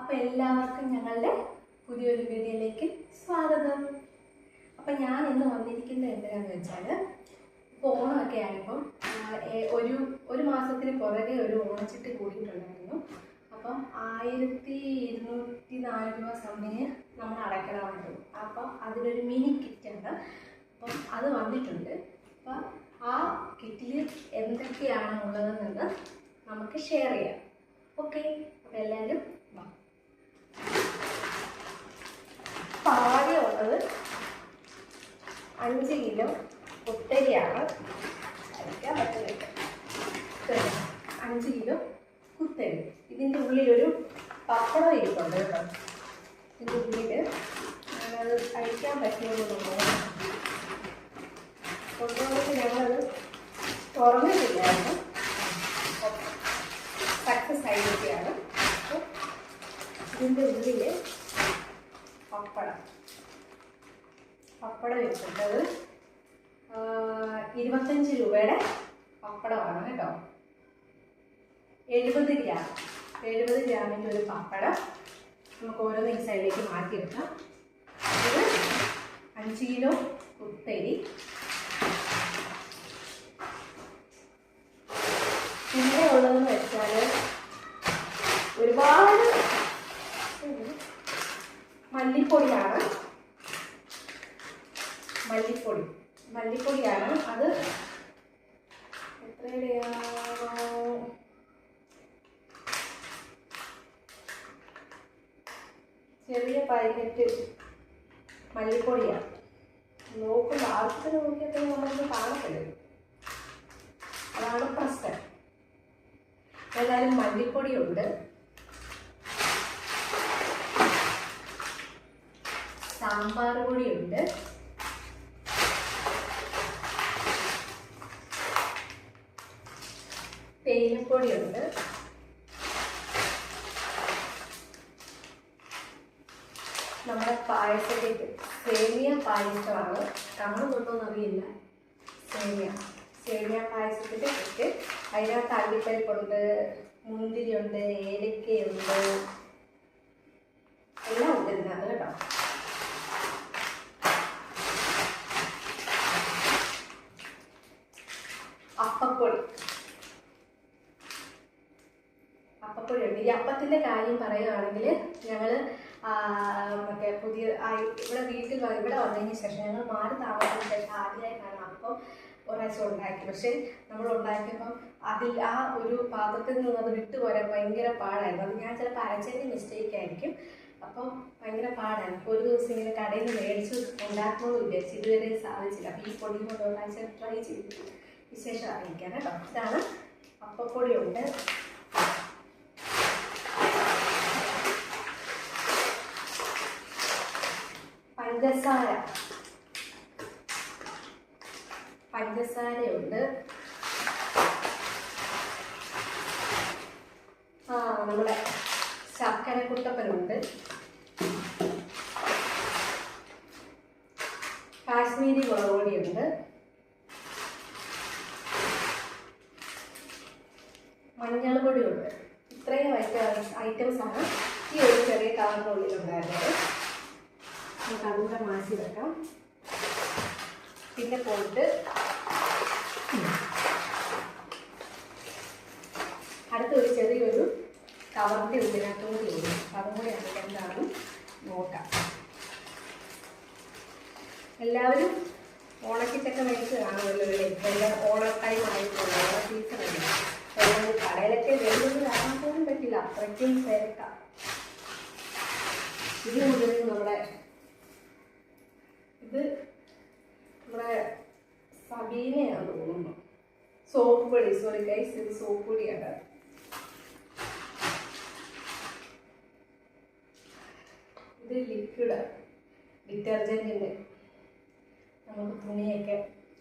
അപ്പോൾ എല്ലാവർക്കും ഞങ്ങളുടെ പുതിയൊരു വീഡിയോയിലേക്ക് സ്വാഗതം. അപ്പം ഞാൻ ഇന്ന് വന്നിരിക്കുന്നത് എന്തിനാന്ന് വെച്ചാൽ ഇപ്പോൾ ഓണമൊക്കെ ആയപ്പം ഒരു ഒരു മാസത്തിന് പുറകെ ഒരു ഓണച്ചിട്ട് കൂടിയിട്ടുണ്ടായിരുന്നു. അപ്പം ആയിരത്തി ഇരുന്നൂറ്റി നാല് രൂപ സംതിങ് നമ്മൾ അടയ്ക്കണമായിരുന്നു അപ്പം അതിലൊരു മിനി കിറ്റുണ്ട് അപ്പം അത് വന്നിട്ടുണ്ട്. അപ്പം ആ കിറ്റിൽ എന്തൊക്കെയാണ് ഉള്ളതെന്ന് നമുക്ക് ഷെയർ ചെയ്യാം. ഓക്കെ അപ്പം എല്ലാവരും ഉള്ളത് അഞ്ച് കിലോ കുത്തരിയാണ്. കഴിക്കാൻ പറ്റുന്നില്ല. അഞ്ച് കിലോ കുത്തരി. ഇതിന്റെ ഉള്ളിലൊരു പപ്പടം ഇരിപ്പുണ്ട് കേട്ടോ. ഇതിന്റെ ഉള്ളിൽ ഞാനത് കഴിക്കാൻ പറ്റുമെന്ന് തോന്നുന്നു. കൊണ്ടുവന്നിട്ട് ഞങ്ങളത് തുറന്നിട്ടില്ലായിരുന്നു. സക്സസ് ആയിരിക്കുകയാണ്. ഇതിന്റെ ഉള്ളിൽ പപ്പടം. പപ്പടം വെച്ചിട്ടത് ഇരുപത്തഞ്ച് രൂപയുടെ പപ്പടമാണ് കേട്ടോ. എഴുപത് ഗ്രാം. എഴുപത് ഗ്രാമിന്റെ ഒരു പപ്പടം നമുക്ക് ഓരോന്ന് ഈ മാറ്റി വെക്കാം ഇത് അഞ്ച് കിലോ കുത്തരി പിന്നെ ഉള്ളതെന്ന് വെച്ചാൽ ഒരുപാട് മല്ലിപ്പൊടിയാണ്. മല്ലിപ്പൊടി. മല്ലിപ്പൊടിയാണ്. അത് എത്രയുടെയാണോ ചെറിയ പാക്കറ്റ് മല്ലിപ്പൊടിയാണ്. നോക്കുമ്പോൾ ആവശ്യത്തിന് നോക്കിയപ്പോൾ നമ്മൾക്ക് കാണത്തില്ല. അതാണ് പ്രശ്നം. ഏതായാലും മല്ലിപ്പൊടിയുണ്ട്. സാമ്പാർ പൊടിയുണ്ട്. തേയിലപ്പൊടിയുണ്ട്. നമ്മുടെ പായസത്തേക്ക് സേമിയ പായസമാണ്. കാണുന്നുണ്ടോന്ന് അറിയില്ല. സേമിയ. സേമിയ പായസത്തിന്റെ കിട്ടി അതിനകത്ത് അല്ലിപ്പരിപ്പുണ്ട് മുന്തിരിയുണ്ട് ഏലക്കയുണ്ട് എല്ലാം ഉണ്ട് ഇതിനകത്ത് കേട്ടോ അപ്പപ്പൊടി അപ്പപ്പൊടി ഉണ്ട്. ഈ അപ്പത്തിന്റെ കാര്യം പറയുകയാണെങ്കിൽ ഞങ്ങൾ മറ്റേ പുതിയ ഇവിടെ വീട്ടിൽ ഇവിടെ വന്നതിന് ശേഷം ഞങ്ങൾ മാറി താമസത്തിന് ശേഷം ആദ്യമായിട്ടാണ് അപ്പം ഒരാഴ്ച ഉണ്ടാക്കി പക്ഷേ നമ്മൾ ഉണ്ടാക്കിയപ്പം അതിൽ ആ ഒരു പാത്രത്തിൽ നിന്ന് അത് വിട്ടുപോരാൻ ഭയങ്കര പാടായിരുന്നു. അത് ഞാൻ ചിലപ്പോൾ അരച്ചതിന്റെ മിസ്റ്റേക്ക് ആയിരിക്കും. അപ്പം ഭയങ്കര പാടാണ് അപ്പോൾ ഒരു ദിവസം ഇങ്ങനെ കടയിൽ നിന്ന് മേടിച്ച് ഉണ്ടാക്കണമെന്ന് വിചാരിച്ചു ഇതുവരെ സാധിച്ചില്ല. അപ്പോൾ ഈ പൊടി കൊണ്ട് ഒരാഴ്ച ട്രൈ ചെയ്തിട്ട് വിശേഷം അറിയിക്കാം കേട്ടോ. ഇതാണ് അപ്പപ്പൊടിയുണ്ട്. പഞ്ചസാര. പഞ്ചസാരയുണ്ട്. ആ നമ്മുടെ ശർക്കര കുട്ടപ്പനുണ്ട്. കാശ്മീരി മുളക് ഉണ്ട് മഞ്ഞൾ പൊടിയുണ്ട് ഇത്രയും ആണ് ഈ ഒരു ചെറിയ കാറിനുള്ളിൽ ഉള്ളിലുണ്ടായിരുന്നത്. നമുക്ക് അതുകൂടെ മാറ്റി വെക്കാം. പിന്നെ പോയിട്ട് അടുത്തൊരു ചെറിയൊരു കവറിന്റെ ഉള്ളിനകത്തോട് വരും അതും കൂടി നമുക്ക് എന്താണ് നോക്കാം. എല്ലാവരും ഓണക്കിച്ചൊക്കെ മേടിച്ച് കാണുമല്ലോ എല്ലാം ഓണ ടൈം ആയിട്ടുണ്ട് ഓണ അല്ലേ? അതുകൊണ്ട് കടയിലൊക്കെ വേണ്ടി കാണാൻ പോലും പറ്റില്ല. അത്രയ്ക്കും തിരക്കാം. ഇത് മുഴുവൻ നമ്മുടെ ഇത് നമ്മുടെ സബീനയാണ് തോന്നുന്നു. സോപ്പ് പൊടി സോറി ഗൈസ് ഇത് സോപ്പ് പൊടിയാണ്. ഇത് ലിക്വിഡ് ഡിറ്റർജന്റിന്റെ നമുക്ക് തുണിയൊക്കെ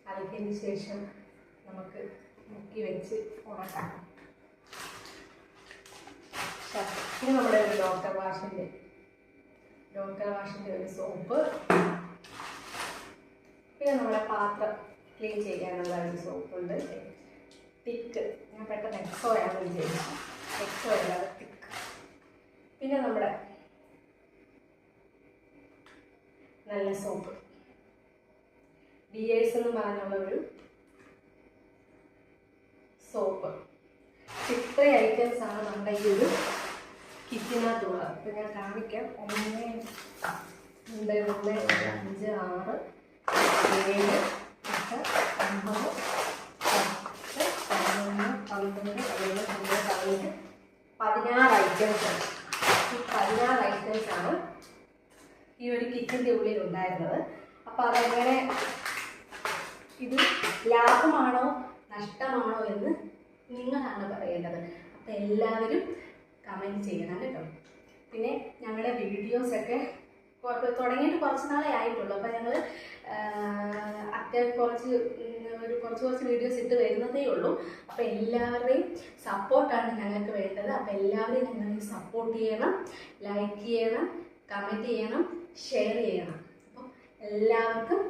അലക്കിയതിന് ശേഷം നമുക്ക് മുക്കി വെച്ച് ഉണക്കാം. ഇത് നമ്മുടെ ഒരു ഡോക്ടർ വാഷിന്റെ ഡോക്ടർ വാഷിന്റെ ഒരു സോപ്പ് നമ്മുടെ പാത്രം ക്ലീൻ ചെയ്യാനുള്ള ഒരു സോപ്പുണ്ട് ടിക്ക് ഞാൻ പെട്ടെന്ന് എക്സോ ആണ് ചെയ്യുന്നത് എക്സോ അല്ലാതെ തിക്ക് പിന്നെ നമ്മുടെ നല്ല സോപ്പ് ബിയേഴ്സ് എന്ന് പറഞ്ഞുള്ള ഒരു സോപ്പ് ഇത്ര ഐറ്റംസ് ആണ് നമ്മുടെ ഈ ഒരു കിറ്റിനകത്തുള്ളത് ഇപ്പം ഞാൻ കാണിക്കാം. ഒന്ന് രണ്ട് മൂന്ന് അഞ്ച് ആറ്. ഏഴ് എട്ട് ഒമ്പത് പത്ത് പതിനൊന്ന് പന്ത്രണ്ട് പതിനൊന്ന് പന്ത്രണ്ട് പതിനഞ്ച് പതിനാറ് ഐറ്റംസ് ഈ പതിനാറ് ആണ് ഈ ഒരു കിറ്റിന്റെ ഉള്ളിൽ ഉണ്ടായിരുന്നത്. അപ്പോൾ അതെങ്ങനെ ഇത് ലാഭമാണോ നഷ്ടമാണോ എന്ന് നിങ്ങളാണ് പറയേണ്ടത്. അപ്പോൾ എല്ലാവരും കമന്റ് ചെയ്യണം കേട്ടോ. പിന്നെ ഞങ്ങളുടെ വീഡിയോസൊക്കെ തുടങ്ങിയിട്ട് കുറച്ച് നാളെ ആയിട്ടുള്ളൂ. അപ്പോൾ ഞങ്ങൾ അത്യാവശ്യം കുറച്ച് ഒരു കുറച്ച് കുറച്ച് വീഡിയോസ് ഇട്ട് വരുന്നതേ ഉള്ളൂ. അപ്പോൾ എല്ലാവരുടെയും സപ്പോർട്ടാണ് ഞങ്ങൾക്ക് വേണ്ടത്. അപ്പോൾ എല്ലാവരെയും ഞങ്ങൾ സപ്പോർട്ട് ചെയ്യണം ലൈക്ക് ചെയ്യണം കമന്റ് ചെയ്യണം ഷെയർ ചെയ്യണം. അപ്പം എല്ലാവർക്കും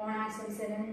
ഓണാശംസകൾ.